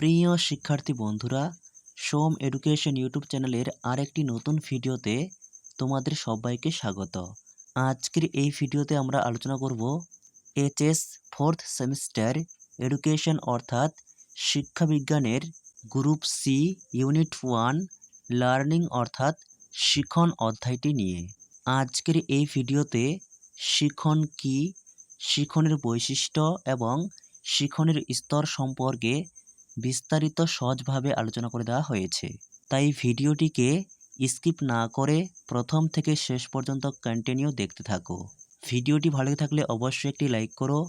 প্রিয় শিক্ষার্থী বন্ধুরা, সোম এডুকেশন ইউটিউব চ্যানেলের আরেকটি নতুন ভিডিওতে তোমাদের সবাইকে স্বাগত। আজকের এই ভিডিওতে আমরা আলোচনা করব এইচএস ফোর্থ সেমিস্টার এডুকেশন অর্থাৎ শিক্ষাবিজ্ঞানের group C unit one learning অর্থাৎ শিখন অধ্যায়টি নিয়ে। আজকের এই ভিডিওতে শিখন কি, শিখনের বৈশিষ্ট্য এবং শিখনের স্তর সম্পর্কে বিস্তারিত সহজভাবে আলোচনা করে দেওয়া হয়েছে। তাই ভিডিওটিকে স্কিপ না করে প্রথম থেকে শেষ পর্যন্ত কন্টিনিউ দেখতে থাকো। ভিডিওটি ভালো থাকলে অবশ্যই একটি লাইক করো।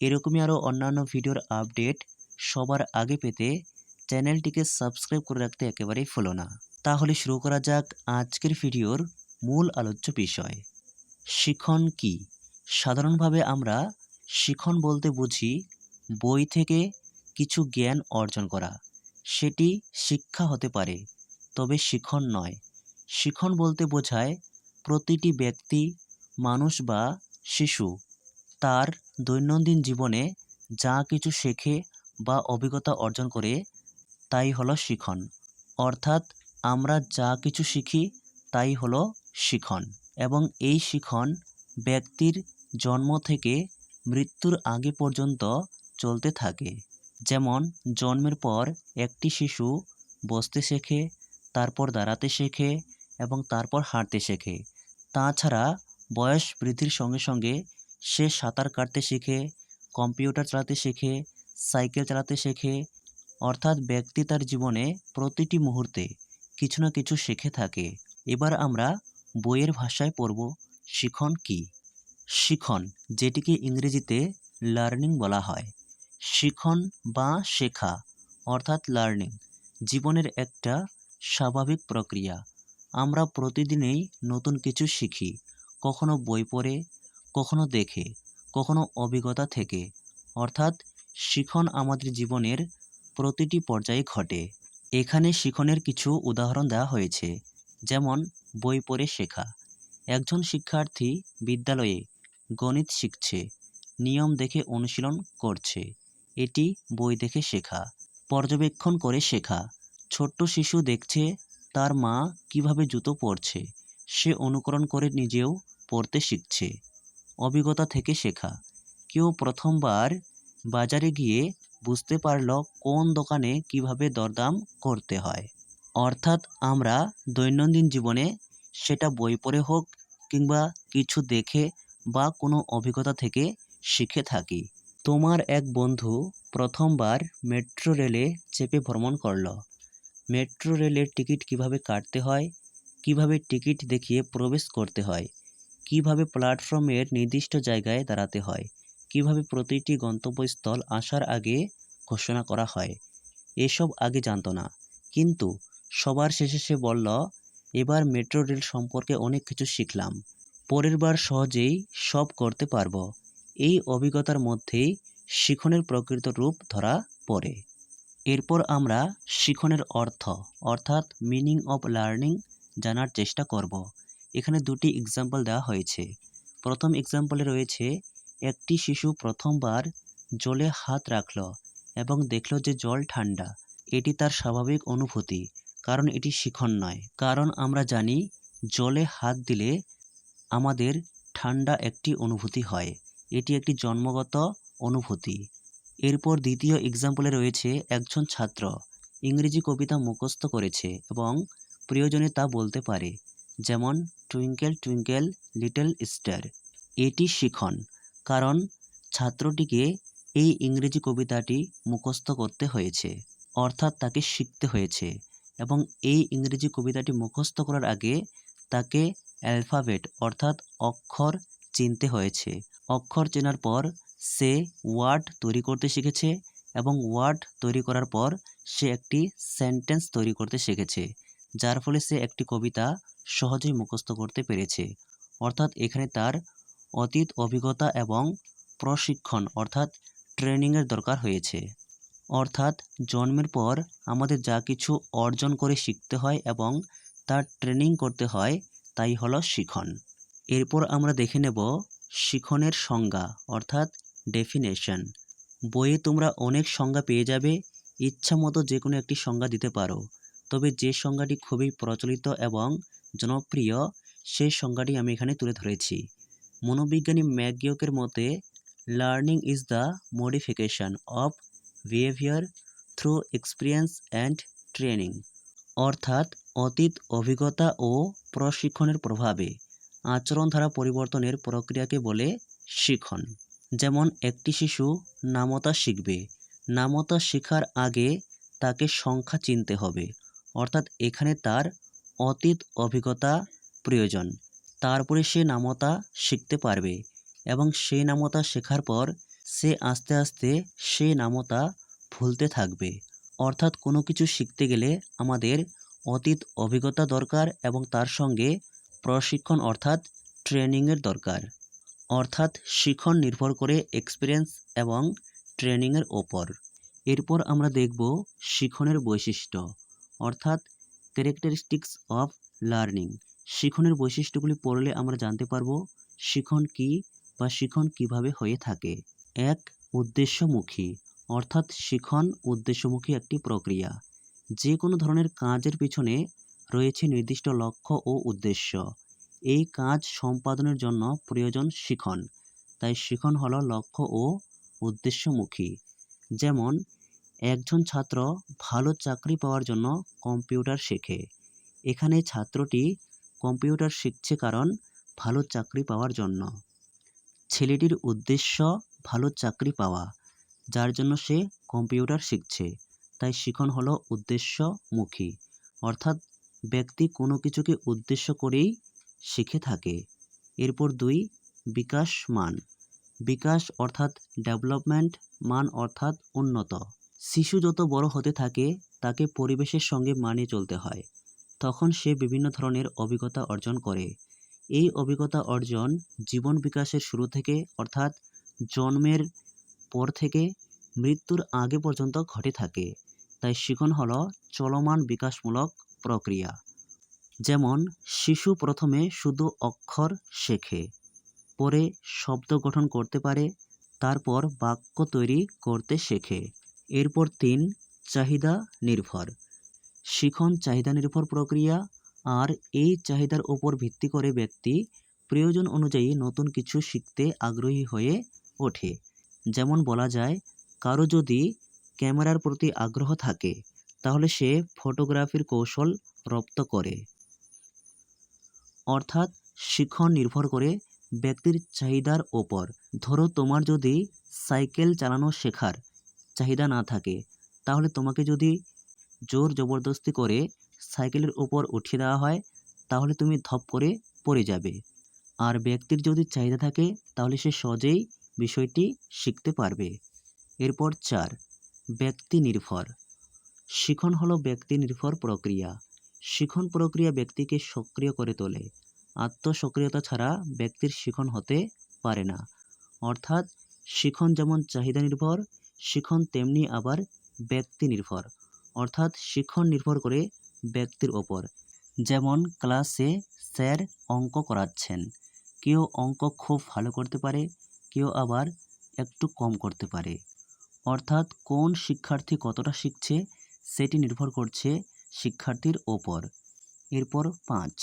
এরকমই আরও অন্যান্য ভিডিওর আপডেট সবার আগে পেতে চ্যানেলটিকে সাবস্ক্রাইব করে রাখতে একেবারেই ভুলো না। তাহলে শুরু করা যাক আজকের ভিডিওর মূল আলোচ্য বিষয়। শিখন কি? সাধারণভাবে আমরা শিখন বলতে বুঝি বই থেকে কিছু জ্ঞান অর্জন করা। সেটি শিক্ষা হতে পারে, তবে শিখন নয়। শিখন বলতে বোঝায় প্রতিটি ব্যক্তি, মানুষ বা শিশু তার দৈনন্দিন জীবনে যা কিছু শেখে বা অভিজ্ঞতা অর্জন করে, তাই হলো শিখন। অর্থাৎ আমরা যা কিছু শিখি, তাই হলো শিখন। এবং এই শিখন ব্যক্তির জন্ম থেকে মৃত্যুর আগে পর্যন্ত চলতে থাকে। যেমন, জন্মের পর একটি শিশু বসতে শেখে, তারপর দাঁড়াতে শেখে এবং তারপর হাঁটতে শেখে। তাছাড়া বয়স বৃদ্ধির সঙ্গে সঙ্গে সে সাঁতার কাটতে শেখে, কম্পিউটার চালাতে শেখে, সাইকেল চালাতে শেখে, অর্থাৎ ব্যক্তি তার জীবনে প্রতিটি মুহূর্তে কিছু না কিছু শিখে থাকে। এবার আমরা বইয়ের ভাষায় পড়ব, শিখন কি? শিখন, যেটিকে ইংরেজিতে লার্নিং বলা হয়। শিখন বা শেখা, অর্থাৎ লার্নিং জীবনের একটা স্বাভাবিক প্রক্রিয়া। আমরা প্রতিদিনেই নতুন কিছু শিখি, কখনো বই পড়ে, কখনো দেখে, কখনো অভিজ্ঞতা থেকে। অর্থাৎ শিখন আমাদের জীবনের প্রতিটি পর্যায়ে ঘটে। এখানে শিখনের কিছু উদাহরণ দেওয়া হয়েছে, যেমন বই পড়ে শেখা। একজন শিক্ষার্থী বিদ্যালয়ে গণিত শিখছে, নিয়ম দেখে অনুশীলন করছে। এটি বই দেখে শেখা, পর্যবেক্ষণ করে শেখা। ছোট্ট শিশু দেখছে তার মা কীভাবে জুতো পরছে। সে অনুকরণ করে নিজেও পড়তে শিখছে। অভিজ্ঞতা থেকে শেখা। কেউ প্রথমবার বাজারে গিয়ে বুঝতে পারল কোন দোকানে কীভাবে দরদাম করতে হয়। অর্থাৎ আমরা দৈনন্দিন জীবনে সেটা বই পড়ে হোক কিংবা কিছু দেখে বা কোনো অভিজ্ঞতা থেকে শিখে থাকি। তোমার এক বন্ধু প্রথমবার মেট্রো রেলে চেপে ভ্রমণ করল। মেট্রো রেলের টিকিট কীভাবে কাটতে হয়, কীভাবে টিকিট দেখিয়ে প্রবেশ করতে হয়, কীভাবে প্ল্যাটফর্মের নির্দিষ্ট জায়গায় দাঁড়াতে হয়, কীভাবে প্রতিটি গন্তব্যস্থল আসার আগে ঘোষণা করা হয়, এসব আগে জানত না। কিন্তু সবার শেষে সে বলল, এবার মেট্রো রেল সম্পর্কে অনেক কিছু শিখলাম। পরের বার সহজেই সব করতে পারব। এই অভিজ্ঞতার মধ্যেই শিখনের প্রকৃত রূপ ধরা পড়ে। এরপর আমরা শিখনের অর্থ, অর্থাৎ মিনিং অফ লার্নিং জানার চেষ্টা করব। এখানে দুটি এক্সাম্পল দেওয়া হয়েছে। প্রথম এক্সাম্পলে রয়েছে, একটি শিশু প্রথমবার জলে হাত রাখল এবং দেখল যে জল ঠান্ডা। এটি তার স্বাভাবিক অনুভূতি, কারণ এটি শিখন নয়। কারণ আমরা জানি, জলে হাত দিলে আমাদের ঠান্ডা একটি অনুভূতি হয়। এটি একটি জন্মগত অনুভূতি। এরপর দ্বিতীয় এক্সাম্পলে রয়েছে একজন ছাত্র। ইংরেজি কবিতা মুখস্থ করেছে এবং প্রয়োজনে তা বলতে পারে, যেমন টুইঙ্কেল টুইঙ্কেল লিটল স্টার এটি শিখন, কারণ ছাত্রটিকে এই ইংরেজি কবিতাটি মুখস্থ করতে হয়েছে, অর্থাৎ তাকে শিখতে হয়েছে এবং এই ইংরেজি কবিতাটি মুখস্থ করার আগে তাকে অ্যালফাবেট, অর্থাৎ অক্ষর, চিনতে হয়েছে। অক্ষর চেনার পর সে ওয়ার্ড তৈরি করতে শিখেছে এবং ওয়ার্ড তৈরি করার পর সে একটি সেন্টেন্স তৈরি করতে শিখেছে, যার ফলে সে একটি কবিতা সহজেই মুখস্থ করতে পেরেছে। অর্থাৎ এখানে তার অতীত অভিজ্ঞতা এবং প্রশিক্ষণ অর্থাৎ ট্রেনিংয়ের দরকার হয়েছে। অর্থাৎ জন্মের পর আমাদের যা কিছু অর্জন করে শিখতে হয় এবং তার ট্রেনিং করতে হয়, তাই হলো শিখন। এরপর আমরা দেখে নেব শিখনের সংজ্ঞা, অর্থাৎ ডেফিনেশন বইয়ে তোমরা অনেক সংজ্ঞা পেয়ে যাবে, ইচ্ছা মতো যে কোনো একটি সংজ্ঞা দিতে পারো। তবে যে সংজ্ঞাটি খুবই প্রচলিত এবং জনপ্রিয়, সেই সংজ্ঞাটি আমি এখানে তুলে ধরেছি। মনোবিজ্ঞানী ম্যাগিয়কের মতে learning is the modification of behaviour through experience and training অর্থাৎ, অতীত, অভিজ্ঞতা ও প্রশিক্ষণের প্রভাবে। আচরণ ধারা পরিবর্তনের প্রক্রিয়াকে বলে শিখন। যেমন, একটি শিশু নামতা শিখবে। নামতা শেখার আগে তাকে সংখ্যা চিনতে হবে, অর্থাৎ এখানে তার অতীত অভিজ্ঞতা প্রয়োজন। তারপরে সে নামতা শিখতে পারবে এবং সেই নামতা শেখার পর সে আস্তে আস্তে সেই নামতা ভুলতে থাকবে। অর্থাৎ কোনো কিছু শিখতে গেলে আমাদের অতীত অভিজ্ঞতা দরকার এবং তার সঙ্গে প্রশিক্ষণ অর্থাৎ ট্রেনিংয়ের দরকার। অর্থাৎ শিখন নির্ভর করে এক্সপিরিয়েন্স এবং ট্রেনিংয়ের ওপর। এরপর আমরা দেখব শিখনের বৈশিষ্ট্য, অর্থাৎ ক্যারেক্টারিস্টিক্স অফ লার্নিং শিখনের বৈশিষ্ট্যগুলি পড়লে আমরা জানতে পারব শিখন কি বা শিখন কীভাবে হয়ে থাকে। এক, উদ্দেশ্যমুখী, অর্থাৎ শিখন উদ্দেশ্যমুখী একটি প্রক্রিয়া। যে কোনো ধরনের কাজের পিছনে রয়েছে নির্দিষ্ট লক্ষ্য ও উদ্দেশ্য। এই কাজ সম্পাদনের জন্য প্রয়োজন শিখন। তাই শিখন হলো লক্ষ্য ও উদ্দেশ্যমুখী। যেমন, একজন ছাত্র ভালো চাকরি পাওয়ার জন্য কম্পিউটার শেখে। এখানে ছাত্রটি কম্পিউটার শিখছে কারণ ভালো চাকরি পাওয়ার জন্য। ছেলেটির উদ্দেশ্য ভালো চাকরি পাওয়া, যার জন্য সে কম্পিউটার শিখছে। তাই শিখন হলো উদ্দেশ্যমুখী। অর্থাৎ ব্যক্তি কোনো কিছুকে উদ্দেশ্য করেই শিখে থাকে। এরপর দুই, বিকাশ মান। বিকাশ অর্থাৎ ডেভেলপমেন্ট, মান অর্থাৎ উন্নত। শিশু যত বড় হতে থাকে, তাকে পরিবেশের সঙ্গে মানিয়ে চলতে হয়। তখন সে বিভিন্ন ধরনের অভিজ্ঞতা অর্জন করে। এই অভিজ্ঞতা অর্জন জীবন বিকাশের শুরু থেকে, অর্থাৎ জন্মের পর থেকে, মৃত্যুর আগে পর্যন্ত ঘটে থাকে। তাই শিখন হলো চলমান বিকাশমূলক প্রক্রিয়া। যেমন, শিশু প্রথমে শুধু অক্ষর শেখে, পরে শব্দ গঠন করতে পারে, তারপর বাক্য তৈরি করতে শেখে। এরপর তিন, চাহিদা নির্ভর। শিখন চাহিদা নির্ভর প্রক্রিয়া, আর এই চাহিদার উপর ভিত্তি করে ব্যক্তি প্রয়োজন অনুযায়ী নতুন কিছু শিখতে আগ্রহী হয়ে ওঠে। যেমন বলা যায়, কারও যদি ক্যামেরার প্রতি আগ্রহ থাকে তাহলে সে ফটোগ্রাফির কৌশল রপ্ত করে। অর্থাৎ শিক্ষণ নির্ভর করে ব্যক্তির চাহিদার ওপর। ধরো তোমার যদি সাইকেল চালানো শেখার চাহিদা না থাকে, তাহলে তোমাকে যদি জোর জবরদস্তি করে সাইকেলের উপর উঠিয়ে দেওয়া হয়, তাহলে তুমি ধপ করে পড়ে যাবে। আর ব্যক্তির যদি চাহিদা থাকে, তাহলে সে সহজেই বিষয়টি শিখতে পারবে। এরপর চার, ব্যক্তি নির্ভর। শিখন হলো ব্যক্তি নির্ভর প্রক্রিয়া। শিখন প্রক্রিয়া ব্যক্তিকে সক্রিয় করে তোলে। আত্মসক্রিয়তা ছাড়া ব্যক্তির শিখন হতে পারে না। অর্থাৎ, শিখন যেমন চাহিদা নির্ভর, শিখন তেমনি আবার ব্যক্তি নির্ভর। অর্থাৎ, শিখন নির্ভর করে ব্যক্তির ওপর। যেমন, ক্লাসে স্যার অঙ্ক করাচ্ছেন। কেউ অঙ্ক খুব ভালো করতে পারে, কেউ আবার একটু কম করতে পারে। অর্থাৎ, কোন শিক্ষার্থী কতটা শিখছে সেটি নির্ভর করছে শিক্ষার্থীর ওপর। এরপর পাঁচ,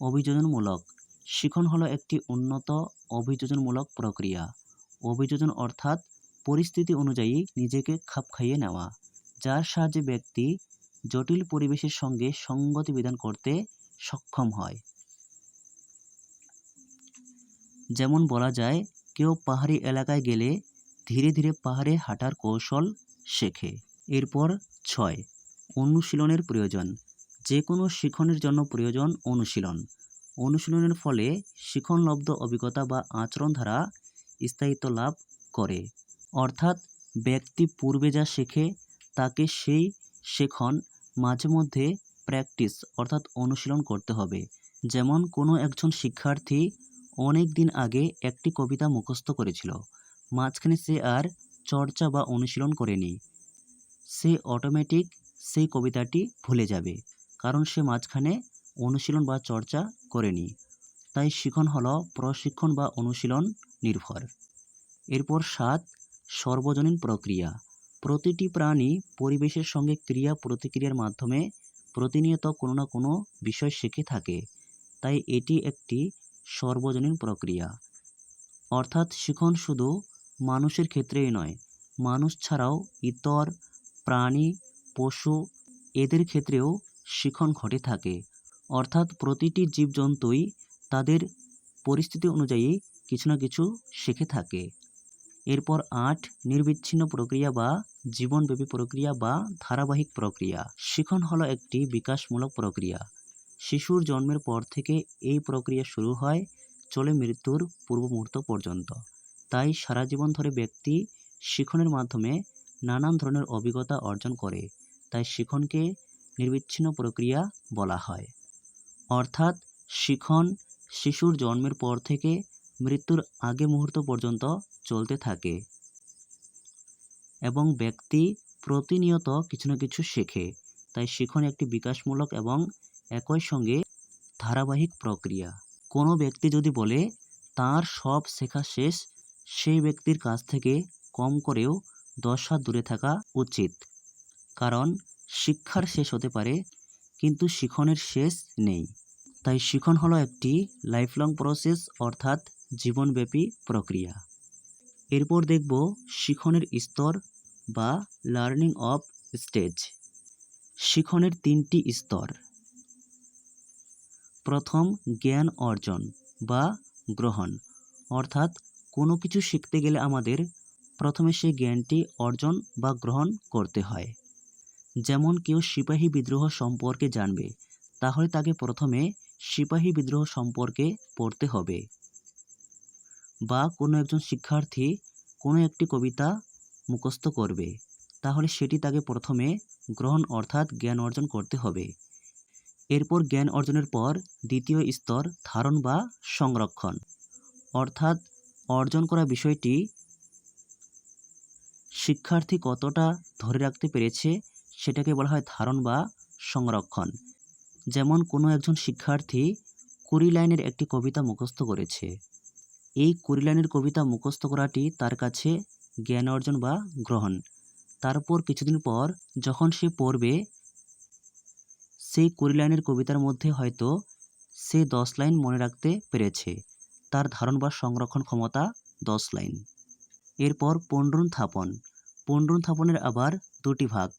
অভিযোজনমূলক। শিখন হলো একটি উন্নত অভিযোজনমূলক প্রক্রিয়া। অভিযোজন অর্থাৎ পরিস্থিতি অনুযায়ী নিজেকে খাপ খাইয়ে নেওয়া, যার সাহায্যে ব্যক্তি জটিল পরিবেশের সঙ্গে সঙ্গতি বিধান করতে সক্ষম হয়। যেমন বলা যায়, কেউ পাহাড়ি এলাকায় গেলে ধীরে ধীরে পাহাড়ে হাঁটার কৌশল শেখে। এরপর ছয়, অনুশীলনের প্রয়োজন। যে কোনো শিখনের জন্য প্রয়োজন অনুশীলন। অনুশীলনের ফলে শিখনলব্ধ অভিজ্ঞতা বা আচরণ ধারা স্থায়িত্ব লাভ করে। অর্থাৎ ব্যক্তি পূর্বে যা শেখে, তাকে সেই শেখন মাঝে মধ্যে প্র্যাকটিস অর্থাৎ অনুশীলন করতে হবে। যেমন কোনো একজন শিক্ষার্থী অনেক দিন আগে একটি কবিতা মুখস্থ করেছিল। মাঝখানে সে আর চর্চা বা অনুশীলন করেনি। সে অটোমেটিক সেই কবিতাটি ভুলে যাবে। কারণ সে মাঝখানে অনুশীলন বা চর্চা করেনি। তাই শিখন হল প্রশিক্ষণ বা অনুশীলন নির্ভর। এরপর সাত, সর্বজনীন প্রক্রিয়া। প্রতিটি প্রাণী পরিবেশের সঙ্গে ক্রিয়া প্রতিক্রিয়ার মাধ্যমে প্রতিনিয়ত কোনো না কোনো বিষয় শিখে থাকে। তাই এটি একটি সর্বজনীন প্রক্রিয়া। অর্থাৎ শিখন শুধু মানুষের ক্ষেত্রেই নয়, মানুষ ছাড়াও ইতর প্রাণী, পশু এদের ক্ষেত্রেও শিখন ঘটে থাকে। অর্থাৎ প্রতিটি জীবজন্তুই তাদের পরিস্থিতি অনুযায়ী কিছু না কিছু শিখে থাকে। এরপর আট নির্বিচ্ছিন্ন প্রক্রিয়া বা জীবনব্যাপী প্রক্রিয়া বা ধারাবাহিক প্রক্রিয়া। শিখন হলো একটি বিকাশমূলক প্রক্রিয়া। শিশুর জন্মের পর থেকে এই প্রক্রিয়া শুরু হয় চলে মৃত্যুর পূর্ব মুহূর্ত পর্যন্ত। তাই সারা জীবন ধরে ব্যক্তি শিখনের মাধ্যমে নানান ধরনের অভিজ্ঞতা অর্জন করে, তাই শিখনকে নির্বিচ্ছিন্ন প্রক্রিয়া বলা হয়। অর্থাৎ শিখন শিশুর জন্মের পর থেকে মৃত্যুর আগে মুহূর্ত পর্যন্ত চলতে থাকে এবং ব্যক্তি প্রতিনিয়ত কিছু না কিছু শেখে, তাই শিখন একটি বিকাশমূলক এবং একই সঙ্গে ধারাবাহিক প্রক্রিয়া। কোনো ব্যক্তি যদি বলে, তার সব শেখা শেষ, সেই ব্যক্তির কাছ থেকে কম করেও দশ হাত দূরে থাকা উচিত। কারণ শিক্ষার শেষ হতে পারে, কিন্তু শিখনের শেষ নেই। তাই শিখন হলো একটি লাইফলং প্রসেস অর্থাৎ জীবনব্যাপী প্রক্রিয়া। এরপর দেখব শিখনের স্তর বা লার্নিং অফ স্টেজ শিখনের তিনটি স্তর। প্রথম, জ্ঞান অর্জন বা গ্রহণ। অর্থাৎ কোনো কিছু শিখতে গেলে আমাদের প্রথমে সেই জ্ঞানটি অর্জন বা গ্রহণ করতে হয়। যেমন কেউ সিপাহী বিদ্রোহ সম্পর্কে জানবে, তাহলে তাকে প্রথমে সিপাহী বিদ্রোহ সম্পর্কে পড়তে হবে। বা কোনো একজন শিক্ষার্থী কোনো একটি কবিতা মুখস্থ করবে, তাহলে সেটি তাকে প্রথমে গ্রহণ অর্থাৎ জ্ঞান অর্জন করতে হবে। এরপর জ্ঞান অর্জনের পর দ্বিতীয় স্তর ধারণ বা সংরক্ষণ, অর্থাৎ অর্জন করা বিষয়টি শিক্ষার্থী কতটা ধরে রাখতে পেরেছে সেটাকে বলা হয় ধারণ বা সংরক্ষণ। যেমন কোনো একজন শিক্ষার্থী কুড়ি লাইনের একটি কবিতা মুখস্থ করেছে। এই কুড়ি লাইনের কবিতা মুখস্থ করাটি তার কাছে জ্ঞান অর্জন বা গ্রহণ। তারপর কিছুদিন পর যখন সে পড়বে, সেই কুড়ি লাইনের কবিতার মধ্যে হয়তো সে দশ লাইন মনে রাখতে পেরেছে। তার ধারণ বা সংরক্ষণ ক্ষমতা দশ লাইন। এরপর পণ্ডরুন থাপন। পণ্ডরুন থাপনের আবার দুটি ভাগ।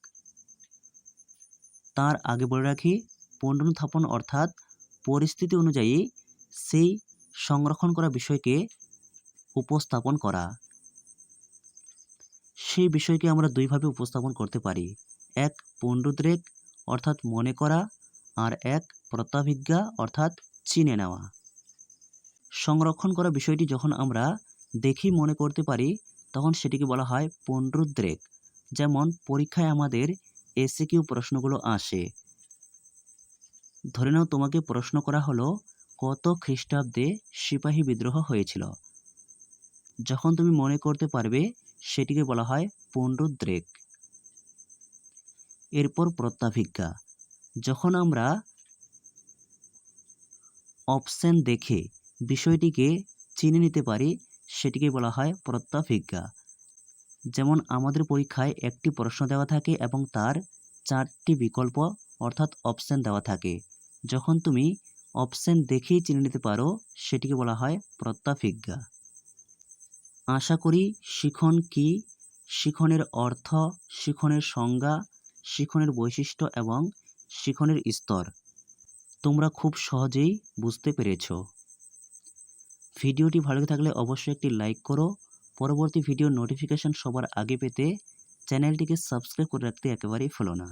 তার আগে বলে রাখি পণ্ডরুন থাপন অর্থাৎ পরিস্থিতি অনুযায়ী সেই সংরক্ষণ করা বিষয়কে উপস্থাপন করা। সেই বিষয়কে আমরা দুইভাবে উপস্থাপন করতে পারি। এক পণ্ডুদ্রেক অর্থাৎ মনে করা, আর এক প্রত্যাভিজ্ঞা, অর্থাৎ চিনে নেওয়া। সংরক্ষণ করা বিষয়টি যখন আমরা দেখি, মনে করতে পারি তখন সেটিকে বলা হয় পণ্ডুদ্রেক যেমন, পরীক্ষায় আমাদের এসে কিউ প্রশ্নগুলো আসে। ধরে নাও তোমাকে প্রশ্ন করা হলো, কত খ্রিস্টাব্দে সিপাহী বিদ্রোহ হয়েছিল? যখন তুমি মনে করতে পারবে, সেটিকে বলা হয় পণ্ডুদ্রেক এরপর প্রত্যাভিজ্ঞা। যখন আমরা অপশন দেখে বিষয়টিকে চিনে নিতে পারি সেটিকে বলা হয় প্রত্যাভিজ্ঞা। যেমন আমাদের পরীক্ষায় একটি প্রশ্ন দেওয়া থাকে এবং তার চারটি বিকল্প অর্থাৎ অপশন দেওয়া থাকে। যখন তুমি অপশন দেখেই চিনে নিতে পারো, সেটিকে বলা হয় প্রত্যাভিজ্ঞা। আশা করি শিখন কি? শিখনের অর্থ শিখনের সংজ্ঞা, শিখনের বৈশিষ্ট্য এবং শিখনের স্তর। তোমরা খুব সহজেই বুঝতে পেরেছ। ভিডিওটি ভালো থাকলে অবশ্যই একটি লাইক করো। পরবর্তী ভিডিও নোটিফিকেশন সবার আগে পেতে চ্যানেলটিকে সাবস্ক্রাইব করে রাখতে একেবারেই ভুলো না।